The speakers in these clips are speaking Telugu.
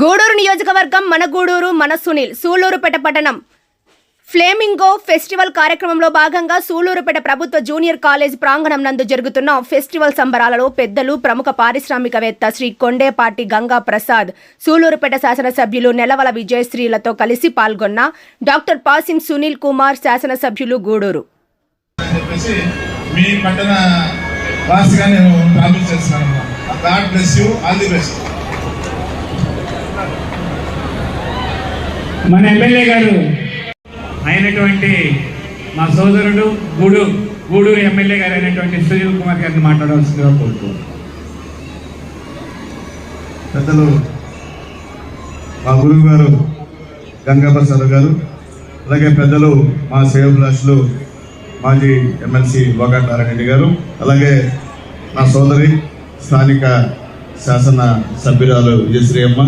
గూడూరు నియోజకవర్గం మన గూడూరు మన సునీల్ సూలూరుపేట పట్టణం. ఫ్లేమింగో ఫెస్టివల్ కార్యక్రమంలో భాగంగా సూలూరుపేట ప్రభుత్వ జూనియర్ కాలేజ్ ప్రాంగణం నందు జరుగుతున్న ఫెస్టివల్ సంబరాలలో పెద్దలు ప్రముఖ పారిశ్రామికవేత్త శ్రీ కొండేపాటి గంగా ప్రసాద్ సూలూరుపేట శాసనసభ్యులు నెలవల విజయశ్రీలతో కలిసి పాల్గొన్న డాక్టర్ పాసిం సునీల్ కుమార్ శాసనసభ్యులు గూడూరు. మీ మన ఎమ్మెల్యే గారు అయినటువంటి మా సోదరుడు గూడు గూడూరు ఎమ్మెల్యే గారు అయినటువంటి సునీల్ కుమార్ గారిని మాట్లాడవలసిందిగా కోరుతున్నాను పెద్దలు మా గురువు గారు గంగాప్రసాద్ గారు అలాగే పెద్దలు మా శ్రేయోభిలాషులు మాజీ ఎమ్మెల్సీ బోగాట్ నారాయణ గారు అలాగే నా సోదరి స్థానిక శాసన సభ్యురాలు విజయశ్రీ అమ్మ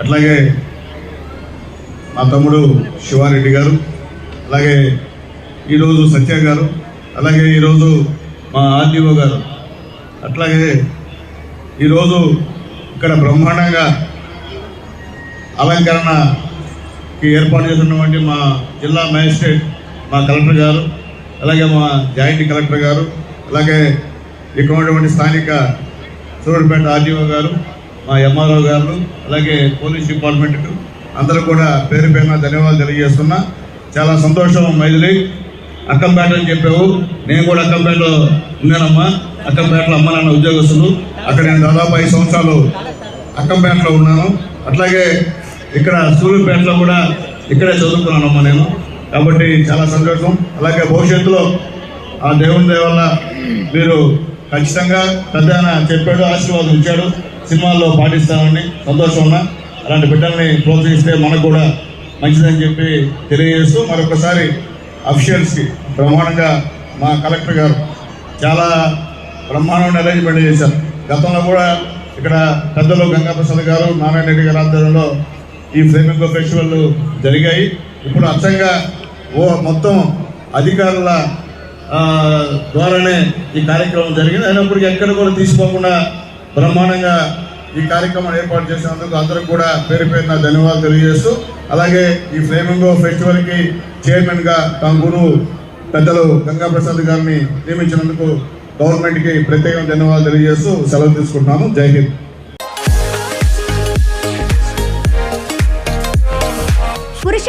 అట్లాగే మా తమ్ముడు శివారెడ్డి గారు అలాగే ఈరోజు సత్య గారు అలాగే ఈరోజు మా ఆర్డీఓ గారు. అట్లాగే ఈరోజు ఇక్కడ బ్రహ్మాండంగా అలంకరణకి ఏర్పాటు చేసినటువంటి మా జిల్లా మ్యాజిస్ట్రేట్ మా కలెక్టర్ గారు అలాగే మా జాయింట్ కలెక్టర్ గారు అలాగే ఇక్కడ ఉన్నటువంటి స్థానిక సూర్యపేట ఆర్డీఓ గారు మా ఎంఆర్ఓ గారు అలాగే పోలీస్ డిపార్ట్మెంట్కు అందరూ కూడా పేరు పైన ధన్యవాదాలు తెలియజేస్తున్నా. చాలా సంతోషం మైథిలి. అక్కంపేట అని చెప్పావు. నేను కూడా అక్కంపేటలో ఉన్నానమ్మా. అక్కంపేటలో అమ్మ నాన్న ఉద్యోగస్తులు. అక్కడ నేను దాదాపు ఐదు సంవత్సరాలు అక్కంపేటలో ఉన్నాను. అట్లాగే ఇక్కడ సూర్యుపేటలో కూడా ఇక్కడే చదువుకున్నానమ్మా నేను. కాబట్టి చాలా సంతోషం. అలాగే భవిష్యత్తులో ఆ దేవుని దయ వల్ల మీరు ఖచ్చితంగా పెద్ద చెప్పాడు ఆశీర్వాదం ఇచ్చాడు. సినిమాల్లో పాటిస్తానని సంతోషం ఉన్నా. అలాంటి బిడ్డల్ని ప్రోత్సహిస్తే మనకు కూడా మంచిదని చెప్పి తెలియజేస్తూ మరొకసారి అఫీషియల్స్కి బ్రహ్మాండంగా మా కలెక్టర్ గారు చాలా బ్రహ్మాండమైన అరేంజ్మెంట్ చేశారు. గతంలో కూడా ఇక్కడ పెద్దలు గంగాప్రసాద్ గారు నారాయణ రెడ్డి గారి ఆధ్వర్యంలో ఈ ఫ్లేమింగో ఫెస్టివల్ జరిగాయి. ఇప్పుడు అచ్చంగా ఓ మొత్తం అధికారుల ద్వారానే ఈ కార్యక్రమం జరిగింది. అయినప్పటికీ ఎక్కడ కూడా తీసుకోకుండా బ్రహ్మాండంగా ఈ కార్యక్రమం ఏర్పాటు చేసినందుకు అందరికి కూడా పేరు పేరున ధన్యవాదాలు తెలియజేస్తూ అలాగే ఈ ఫ్లేమింగో ఫెస్టివల్కి చైర్మన్గా తమ గురువు పెద్దలు గంగాప్రసాద్ గారిని నియమించినందుకు గవర్నమెంట్కి ప్రత్యేకంగా ధన్యవాదాలు తెలియజేస్తూ సెలవు తీసుకుంటున్నాను జై హింద్. పురుష